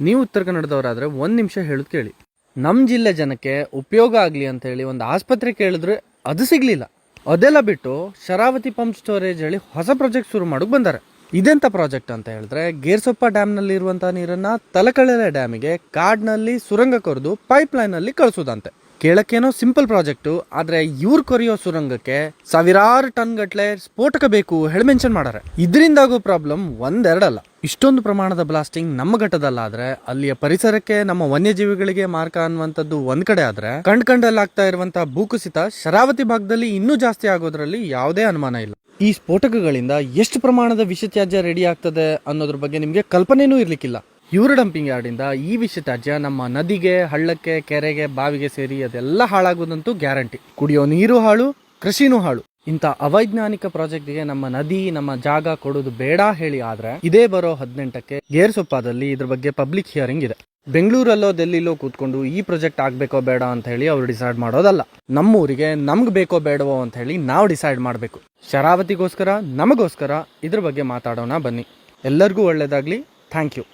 ನೀವು ಉತ್ತರ ಕನ್ನಡದವರಾದರೆ ಒಂದು ನಿಮಿಷ ಹೇಳೋದು ಕೇಳಿ. ನಮ್ಮ ಜಿಲ್ಲೆ ಜನಕ್ಕೆ ಉಪಯೋಗ ಆಗಲಿ ಅಂತ ಹೇಳಿ ಒಂದು ಆಸ್ಪತ್ರೆ ಕೇಳಿದ್ರೆ ಅದು ಸಿಗ್ಲಿಲ್ಲ. ಅದೆಲ್ಲ ಬಿಟ್ಟು ಶರಾವತಿ ಪಂಪ್ ಸ್ಟೋರೇಜ್ ಹೇಳಿ ಹೊಸ ಪ್ರಾಜೆಕ್ಟ್ ಶುರು ಮಾಡೋಕೆ ಬಂದಾರೆ. ಇದೆಂತ ಪ್ರಾಜೆಕ್ಟ್ ಅಂತ ಹೇಳಿದ್ರೆ ಗೇರ್ಸೊಪ್ಪ ಡ್ಯಾಮ್ನಲ್ಲಿ ಇರುವಂತಹ ನೀರನ್ನ ತಲಕಳೆಲೆ ಡ್ಯಾಮಿಗೆ ಕಾಡ್ನಲ್ಲಿ ಸುರಂಗ ಕೊರೆದು ಪೈಪ್ ಲೈನ್ ಅಲ್ಲಿ ಕಳಿಸೋದಂತೆ. ಕೇಳಕ್ಕೇನೋ ಸಿಂಪಲ್ ಪ್ರಾಜೆಕ್ಟು, ಆದ್ರೆ ಇವ್ರು ಕೊರೆಯೋ ಸುರಂಗಕ್ಕೆ ಸಾವಿರಾರು ಟನ್ ಗಟ್ಲೆ ಸ್ಫೋಟಕ ಬೇಕು ಹೇಳಿ ಮೆನ್ಷನ್ ಮಾಡಾರೆ. ಇದರಿಂದಾಗೋ ಪ್ರಾಬ್ಲಮ್ ಒಂದೆರಡಲ್ಲ. ಇಷ್ಟೊಂದು ಪ್ರಮಾಣದ ಬ್ಲಾಸ್ಟಿಂಗ್ ನಮ್ಮ ಘಟ್ಟದಲ್ಲಾದ್ರೆ, ಅಲ್ಲಿಯ ಪರಿಸರಕ್ಕೆ ನಮ್ಮ ವನ್ಯಜೀವಿಗಳಿಗೆ ಮಾರ್ಕ ಅನ್ನುವಂಥದ್ದು ಒಂದ್ ಕಡೆ ಆದ್ರೆ ಕಂಡ್ ಕಂಡಲ್ಲಿ ಆಗ್ತಾ ಇರುವಂತಹ ಭೂಕುಸಿತ ಶರಾವತಿ ಭಾಗದಲ್ಲಿ ಇನ್ನೂ ಜಾಸ್ತಿ ಆಗೋದ್ರಲ್ಲಿ ಯಾವುದೇ ಅನುಮಾನ ಇಲ್ಲ. ಈ ಸ್ಫೋಟಕಗಳಿಂದ ಎಷ್ಟು ಪ್ರಮಾಣದ ವಿಷತ್ಯಾಜ್ಯ ರೆಡಿ ಆಗ್ತದೆ ಅನ್ನೋದ್ರ ಬಗ್ಗೆ ನಿಮಗೆ ಕಲ್ಪನೆನೂ ಇರಲಿಕ್ಕಿಲ್ಲ. ಇವ್ರ ಡಂಪಿಂಗ್ ಯಾರ್ಡಿಂದ ಈ ವಿಷತ್ಯಾಜ್ಯ ನಮ್ಮ ನದಿಗೆ, ಹಳ್ಳಕ್ಕೆ, ಕೆರೆಗೆ, ಬಾವಿಗೆ ಸೇರಿ ಅದೆಲ್ಲ ಹಾಳಾಗೋದಂತೂ ಗ್ಯಾರಂಟಿ ಕುಡಿಯೋ ನೀರು ಹಾಳು, ಕೃಷಿನೂ ಹಾಳು. ಇಂಥ ಅವೈಜ್ಞಾನಿಕ ಪ್ರಾಜೆಕ್ಟ್ಗೆ ನಮ್ಮ ನದಿ, ನಮ್ಮ ಜಾಗ ಕೊಡೋದು ಬೇಡ ಹೇಳಿ ಆದ್ರೆ ಇದೇ ಬರೋ ಹದಿನೆಂಟಕ್ಕೆ ಗೇರ್ಸೊಪ್ಪದಲ್ಲಿ ಇದ್ರ ಬಗ್ಗೆ ಪಬ್ಲಿಕ್ ಹಿಯರಿಂಗ್ ಇದೆ. ಬೆಂಗಳೂರಲ್ಲೋ ಡೆಲ್ಲಿಲೋ ಕೂತ್ಕೊಂಡು ಈ ಪ್ರಾಜೆಕ್ಟ್ ಆಗ್ಬೇಕೋ ಬೇಡ ಅಂತ ಹೇಳಿ ಅವ್ರು ಡಿಸೈಡ್ ಮಾಡೋದಲ್ಲ. ನಮ್ಮೂರಿಗೆ ನಮ್ಗೆ ಬೇಕೋ ಬೇಡವೋ ಅಂತ ಹೇಳಿ ನಾವು ಡಿಸೈಡ್ ಮಾಡಬೇಕು. ಶರಾವತಿಗೋಸ್ಕರ, ನಮಗೋಸ್ಕರ ಇದ್ರ ಬಗ್ಗೆ ಮಾತಾಡೋಣ ಬನ್ನಿ. ಎಲ್ಲರಿಗೂ ಒಳ್ಳೇದಾಗ್ಲಿ. Thank you